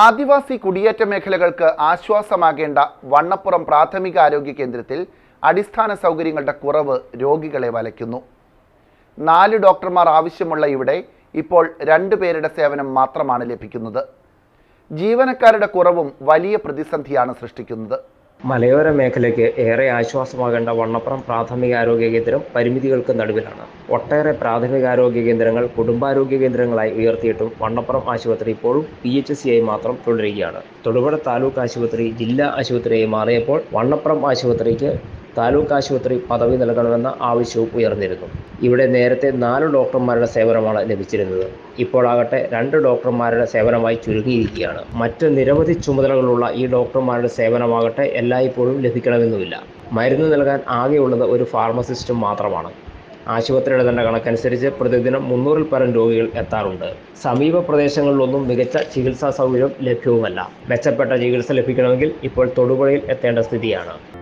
ആദിവാസി കുടിയേറ്റ മേഖലകൾക്ക് ആശ്വാസമാകേണ്ട വണ്ണപ്പുറം പ്രാഥമിക ആരോഗ്യ കേന്ദ്രത്തിൽ അടിസ്ഥാന സൗകര്യങ്ങളുടെ കുറവ് രോഗികളെ വലയ്ക്കുന്നു. നാല് ഡോക്ടർമാർ ആവശ്യമുള്ള ഇവിടെ ഇപ്പോൾ രണ്ടു പേരുടെ സേവനം മാത്രമാണ് ലഭിക്കുന്നത്. ജീവനക്കാരുടെ കുറവും വലിയ പ്രതിസന്ധിയാണ് സൃഷ്ടിക്കുന്നത്. മലയോര മേഖലയ്ക്ക് ഏറെ ആശ്വാസമാകേണ്ട വണ്ണപ്പുറം പ്രാഥമികാരോഗ്യ കേന്ദ്രം പരിമിതികൾക്ക് നടുവിലാണ്. ഒട്ടേറെ പ്രാഥമികാരോഗ്യ കേന്ദ്രങ്ങൾ കുടുംബാരോഗ്യ കേന്ദ്രങ്ങളായി ഉയർത്തിയിട്ടും വണ്ണപ്പുറം ആശുപത്രി ഇപ്പോഴും പി എച്ച് സി ആയി മാത്രം തുടരുകയാണ്. തൊടുപുഴ താലൂക്ക് ആശുപത്രി ജില്ലാ ആശുപത്രിയായി മാറിയപ്പോൾ വണ്ണപ്പുറം ആശുപത്രിക്ക് താലൂക്ക് ആശുപത്രി പദവി നൽകണമെന്ന ആവശ്യവും ഉയർന്നിരുന്നു. ഇവിടെ നേരത്തെ നാല് ഡോക്ടർമാരുടെ സേവനമാണ് ലഭിച്ചിരുന്നത്. ഇപ്പോഴാകട്ടെ രണ്ട് ഡോക്ടർമാരുടെ സേവനമായി ചുരുങ്ങിയിരിക്കുകയാണ്. മറ്റ് നിരവധി ചുമതലകളുള്ള ഈ ഡോക്ടർമാരുടെ സേവനമാകട്ടെ എല്ലായ്പ്പോഴും ലഭിക്കണമെന്നുമില്ല. മരുന്ന് നൽകാൻ ആകെയുള്ളത് ഒരു ഫാർമസിസ്റ്റും മാത്രമാണ്. ആശുപത്രിയുടെ തന്നെ കണക്കനുസരിച്ച് പ്രതിദിനം മുന്നൂറിൽ പരം രോഗികൾ എത്താറുണ്ട്. സമീപ പ്രദേശങ്ങളിലൊന്നും മികച്ച ചികിത്സാ സൗകര്യം ലഭ്യവുമല്ല. മെച്ചപ്പെട്ട ചികിത്സ ലഭിക്കണമെങ്കിൽ ഇപ്പോൾ തൊടുപുഴയിൽ എത്തേണ്ട സ്ഥിതിയാണ്.